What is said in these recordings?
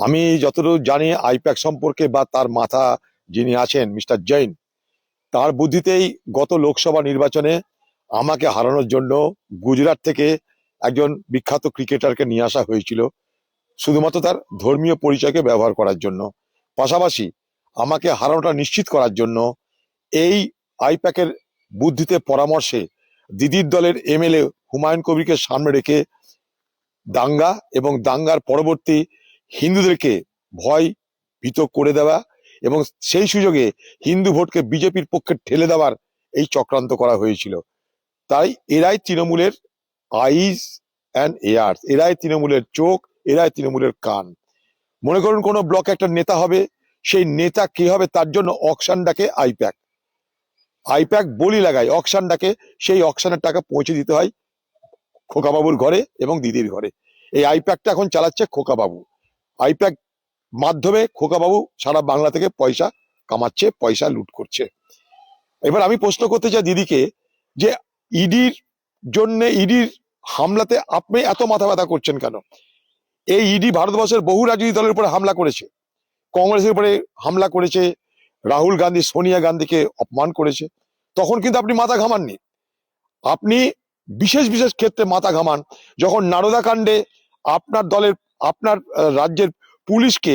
আমি যতটুকু জানি, আইপ্যাক সম্পর্কে বা তার মাথা যিনি আছেন, মিস্টার জৈন, তার বুদ্ধিতেই গত লোকসভা নির্বাচনে আমাকে হারানোর জন্য গুজরাট থেকে একজন বিখ্যাত ক্রিকেটারকে নিয়ে আসা হয়েছিল, শুধুমাত্র তার ধর্মীয় পরিচয়কে ব্যবহার করার জন্য। পাশাপাশি আমাকে হারানোটা নিশ্চিত করার জন্য এই আইপ্যাকের বুদ্ধিতে পরামর্শে দিদির দলের এমএলএ হুমায়ুন কবিরকে সামনে রেখে দাঙ্গা এবং দাঙ্গার পরবর্তী হিন্দুদেরকে ভয় ভীত করে দেওয়া এবং সেই সুযোগে হিন্দু ভোটকে বিজেপির পক্ষে ঠেলে দেওয়ার এই চক্রান্ত করা হয়েছিল। তাই এরাই তৃণমূলের আইস অ্যান্ড এয়ার্স এরাই তৃণমূলের চোখ, এরাই তৃণমূলের কান। মনে করুন কোনো ব্লকে একটা নেতা হবে, সেই নেতা কে হবে তার জন্য অকশান ডাকে আইপ্যাক। আইপ্যাক বলি লাগায় অকশান ডাকে সেই অকশানের টাকা পৌঁছে দিতে হয় খোকাবাবুর ঘরে এবং দিদির ঘরে। এই আইপ্যাকটা এখন চালাচ্ছে খোকাবাবু। আইপ্যাক মাধ্যমে খোকাবাবু সারা বাংলা থেকে পয়সা কামাচ্ছে, পয়সা লুট করছে। এবার আমি প্রশ্ন করতে চাই দিদিকে যে ইডির জন্য, ইডির হামলাতে আপনি এত মাথা ব্যথা করছেন কেন? এই ইডি ভারতবর্ষের বহু রাজনৈতিক দলের উপরে হামলা করেছে। কংগ্রেসের উপরে হামলা করেছে, রাহুল গান্ধী, সোনিয়া গান্ধীকে অপমান করেছে। তখন কিন্তু আপনি মাথা ঘামাননি। আপনি বিশেষ বিশেষ ক্ষেত্রে মাথা ঘামান। যখন নারদা কাণ্ডে আপনার দলের আপনার রাজ্যের পুলিশকে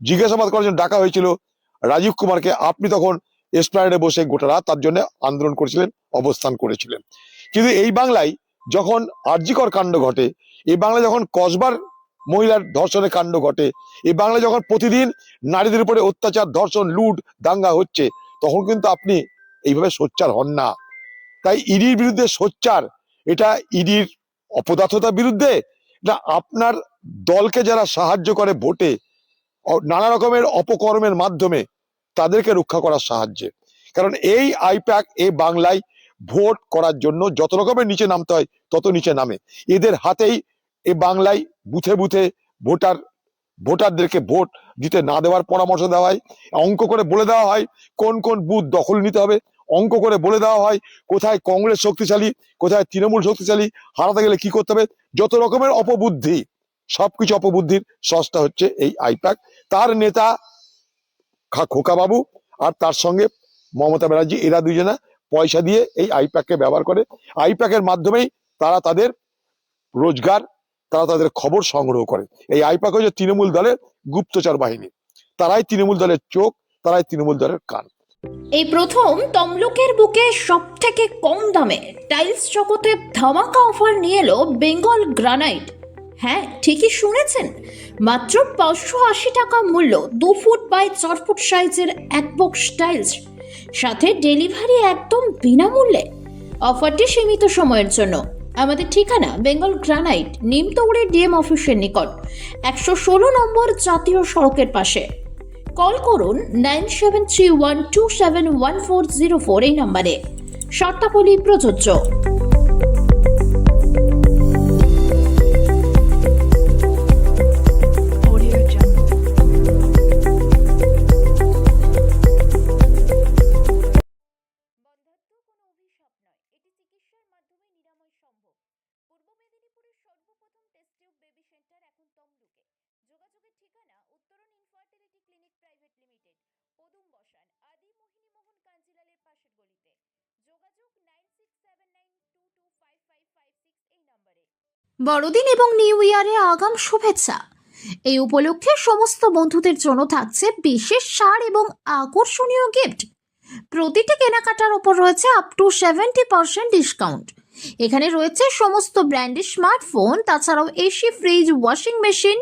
জিজ্ঞাসাবাদ করার জন্য ডাকা হয়েছিল। রাজীব কুমারকে আপনি তখন এসপ্লানেডে বসে গোটা রাত তার জন্য আন্দোলন করেছিলেন অবস্থান করেছিলেন। কিন্তু এই বাংলায় যখন আর্যিকর কাণ্ড ঘটে এই বাংলায় যখন কসবার মহিলার ধর্ষণের কাণ্ড ঘটে এই বাংলায় যখন প্রতিদিন নারীদের উপরে অত্যাচার ধর্ষণ লুট দাঙ্গা হচ্ছে তখন কিন্তু আপনি এইভাবে সোচ্চার হন না। তাই ইডির বিরুদ্ধে সোচ্চার এটা ইডির অপদার্থতার বিরুদ্ধে না আপনার দলকে যারা সাহায্য করে ভোটে নানা রকমের অপকর্মের মাধ্যমে তাদেরকে রক্ষা করার সাহায্যে। কারণ এই আইপ্যাক, এই বাংলায় ভোট করার জন্য যত রকমের নিচে নামতে হয়, তত নিচে নামে। এদের হাতেই এ বাংলায় বুথে বুথে ভোটার, ভোটারদেরকে ভোট দিতে না দেওয়ার পরামর্শ দেওয়া হয়। অঙ্ক করে বলে দেওয়া হয় কোন কোন বুথ দখল নিতে হবে। অঙ্ক করে বলে দেওয়া হয় কোথায় কংগ্রেস শক্তিশালী, কোথায় তৃণমূল শক্তিশালী, হারাতে গেলে কি করতে হবে। যত রকমের অপবুদ্ধি সবকিছু অপবুদ্ধির সস্তা হচ্ছে এই আইপ্যাক। তার নেতা খা- খোকাবাবু আর তার সঙ্গে মমতা ব্যানার্জি, এরা দুজনা পয়সা দিয়ে এই আইপ্যাককে ব্যবহার করে। আইপ্যাকের মাধ্যমেই তারা তাদের রোজগার, তারা তাদের খবর সংগ্রহ করে। এই আইপ্যাক হচ্ছে তৃণমূল দলের গুপ্তচর বাহিনী। তারাই তৃণমূল দলের চোখ, তারাই তৃণমূল দলের কান। এই প্রথম তমলুকের বুকে সব থেকে কম দামে টাইলস জগতে ধামাকা অফার নিয়ে এলো বেঙ্গল গ্রানাইট। হ্যাঁ ঠিকই শুনেছেন। মাত্র পাঁচশো আশি টাকা মূল্য, দু ফুট বাই চার ফুট সাইজের এক বক্স টাইলস সাথে ডেলিভারি একদম বিনামূল্যে। অফারটি সীমিত সময়ের জন্য। আমাদের ঠিকানা, বেঙ্গল গ্রানাইট, নিমতৌড়ে ডিএম অফিসের নিকট, একশো ষোলো নম্বর জাতীয় সড়কের পাশে। কল করুন nine seven three one two seven one four zero four এই নম্বরে। শর্তাবলী প্রযোজ্য। ঠিকানা উত্তরণ ইনফার্টিলিটি ক্লিনিক প্রাইভেট লিমিটেড পদুম বসান, আদি মোহিনী মোহন পাশের গলিতে। যোগাযোগ nine six seven nine two two five five five six এই নম্বরে। বড়দিন এবং নিউ ইয়ারে আগাম শুভেচ্ছা। এই উপলক্ষে সমস্ত বন্ধুদের জন্য থাকছে বিশেষ সার এবং আকর্ষণীয় গিফট প্রতিটি কেনাকাটার ওপর রয়েছে up to seventy percent discount এখানে রয়েছে সমস্ত ব্র্যান্ডের স্মার্টফোন তাছাড়াও এসি ফ্রিজ ওয়াশিং মেশিন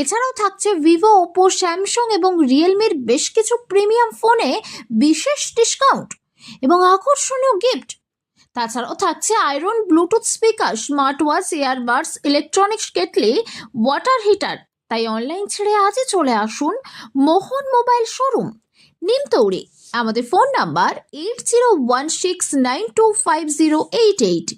এছাড়াও থাকছে ভিভো, ওপো, স্যামসাং এবং রিয়েলমির বেশ কিছু প্রিমিয়াম ফোনে বিশেষ ডিসকাউন্ট এবং আকর্ষণীয় গিফট তাছাড়াও থাকছে iron bluetooth speaker smart watch earbuds electronics kettle water heater তাই অনলাইন ছেড়ে আজই চলে আসুন মোহন মোবাইল শোরুম। নিমতৌড়ি আমাদের phone number eight zero one six nine two five zero eight eight